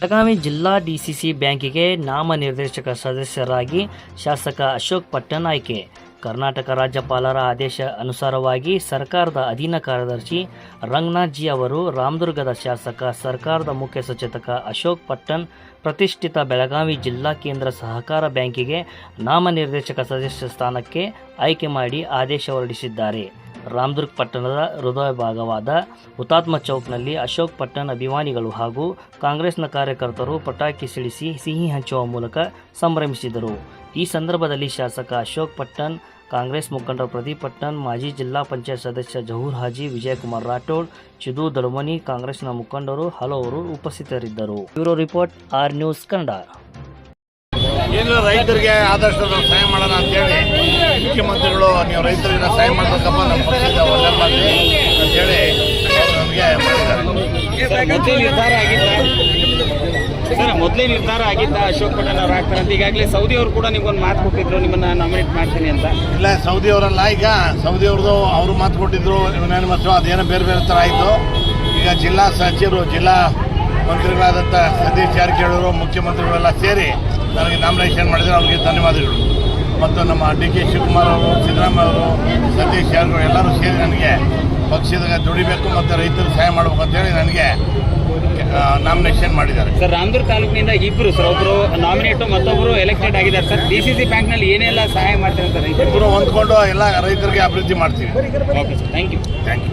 ಬೆಳಗಾವಿ ಜಿಲ್ಲಾ ಡಿಸಿಸಿ ಬ್ಯಾಂಕಿಗೆ ನಾಮನಿರ್ದೇಶಕ ಸದಸ್ಯರಾಗಿ ಶಾಸಕ ಅಶೋಕ್ ಪಟ್ಟಣ್ ಆಯ್ಕೆ ಕರ್ನಾಟಕ ರಾಜ್ಯಪಾಲರ ಆದೇಶ ಅನುಸಾರವಾಗಿ ಸರ್ಕಾರದ ಅಧೀನ ಕಾರ್ಯದರ್ಶಿ ರಂಗನಾಥ್ಜಿ ಅವರು ರಾಮದುರ್ಗದ ಶಾಸಕ, ಸರ್ಕಾರದ ಮುಖ್ಯ ಸಚೇತಕ ಅಶೋಕ್ ಪಟ್ಟಣ್ ಪ್ರತಿಷ್ಠಿತ ಬೆಳಗಾವಿ ಜಿಲ್ಲಾ ಕೇಂದ್ರ ಸಹಕಾರ ಬ್ಯಾಂಕಿಗೆ ನಾಮನಿರ್ದೇಶಕ ಸದಸ್ಯ ಸ್ಥಾನಕ್ಕೆ ಆಯ್ಕೆ ಮಾಡಿ ಆದೇಶ ಹೊರಡಿಸಿದ್ದಾರೆ. ರಾಮದುರ್ಗ್ ಪಟ್ಟಣದ ಹೃದಯ ಭಾಗವಾದ ಹುತಾತ್ಮ ಚೌಕ್ನಲ್ಲಿ ಅಶೋಕ್ ಪಟ್ಟಣ್ ಅಭಿಮಾನಿಗಳು ಹಾಗೂ ಕಾಂಗ್ರೆಸ್ನ ಕಾರ್ಯಕರ್ತರು ಪಟಾಕಿ ಸಿಡಿಸಿ ಸಿಹಿ ಹಂಚುವ ಮೂಲಕ ಸಂಭ್ರಮಿಸಿದರು. ಈ ಸಂದರ್ಭದಲ್ಲಿ ಶಾಸಕ ಅಶೋಕ್ ಪಟ್ಟಣ್, ಕಾಂಗ್ರೆಸ್ ಮುಖಂಡ ಪ್ರದೀಪ್ ಪಟ್ಟಣ್, ಮಾಜಿ ಜಿಲ್ಲಾ ಪಂಚಾಯತ್ ಸದಸ್ಯ ಜಹೂರ್ ಹಾಜಿ, ವಿಜಯಕುಮಾರ್ ರಾಠೋಡ್, ಚಿದು ದಳಮನಿ, ಕಾಂಗ್ರೆಸ್ನ ಮುಖಂಡರು ಹಲವರು ಉಪಸ್ಥಿತರಿದ್ದರು. Bureau report R news Kannada. ಏನು ರೈತರಿಗೆ ಆದಷ್ಟು ನಾವು ಸಹಾಯ ಮಾಡೋಣ ಅಂತೇಳಿ ಮುಖ್ಯಮಂತ್ರಿಗಳು ನೀವು ರೈತರಿಗೆ ಸಹಾಯ ಮಾಡಬೇಕಮ್ಮ ನಮ್ಮ ಪಕ್ಷದ ಒಳ್ಳೆ ಮಾಡಿ ಅಂತೇಳಿ ನಮಗೆ ಸರ್ ಮೊದಲೇ ನಿರ್ಧಾರ ಆಗಿದ್ದ ಅಶೋಕ್ ಪಟೇಲ್ ಅವ್ರು ಆಗ್ತಾರೆ ಅಂತ. ಈಗಾಗಲೇ ಸೌದಿ ಅವರು ಕೂಡ ನಿಮ್ಗೊಂದು ಮಾತು ಕೊಟ್ಟಿದ್ರು ನಿಮ್ಮನ್ನ ನಾಮಿನೇಟ್ ಮಾಡ್ತೀನಿ ಅಂತ. ಇಲ್ಲ ಸೌದಿ ಅವರಲ್ಲ ಈಗ. ಸೌದಿ ಅವ್ರದ್ದು ಅವರು ಮಾತು ಕೊಟ್ಟಿದ್ರು ಯುನಾನಿಮಸ್ ಅದೇನೋ ಬೇರೆ ಬೇರೆ ಥರ ಆಯಿತು. ಈಗ ಜಿಲ್ಲಾ ಸಚಿವರು ಜಿಲ್ಲಾ ಮಂತ್ರಿಗಳಾದಂಥ ಸತೀಶ್ ಜಾರಕಿಹೊಳಿ ಮುಖ್ಯಮಂತ್ರಿಗಳೆಲ್ಲ ಸೇರಿ ನನಗೆ ನಾಮಿನೇಷನ್ ಮಾಡಿದರೆ ಅವರಿಗೆ ಧನ್ಯವಾದಗಳು. ಮತ್ತು ನಮ್ಮ ಡಿ ಕೆ ಶಿವಕುಮಾರ್ ಅವರು ಸಿದ್ದರಾಮಯ್ಯ ಅವರು ಸತೀಶ್ ಯಾರು ಎಲ್ಲರೂ ಸೇರಿ ನನಗೆ ಪಕ್ಷದಾಗ ದುಡಿಬೇಕು ಮತ್ತು ರೈತರು ಸಹಾಯ ಮಾಡಬೇಕು ಅಂತೇಳಿ ನನಗೆ ನಾಮಿನೇಷನ್ ಮಾಡಿದ್ದಾರೆ. ಸರ್ ರಾಮದುರ್ಗ ತಾಲೂಕಿನಿಂದ ಇಬ್ಬರು ಸರ್ ಒಬ್ಬರು ನಾಮಿನೇಟು ಮತ್ತೊಬ್ಬರು ಎಲೆಕ್ಟೆಡ್ ಆಗಿದ್ದಾರೆ. ಸರ್ ಡಿ ಸಿ ಸಿ ಬ್ಯಾಂಕ್ನಲ್ಲಿ ಏನೆಲ್ಲ ಸಹಾಯ ಮಾಡ್ತಾರೆ ಸರ್ ಇಬ್ಬರು ಹೊಂದ್ಕೊಂಡು ಎಲ್ಲ ರೈತರಿಗೆ ಅಭಿವೃದ್ಧಿ ಮಾಡ್ತೀವಿ. Okay sir thank you thank you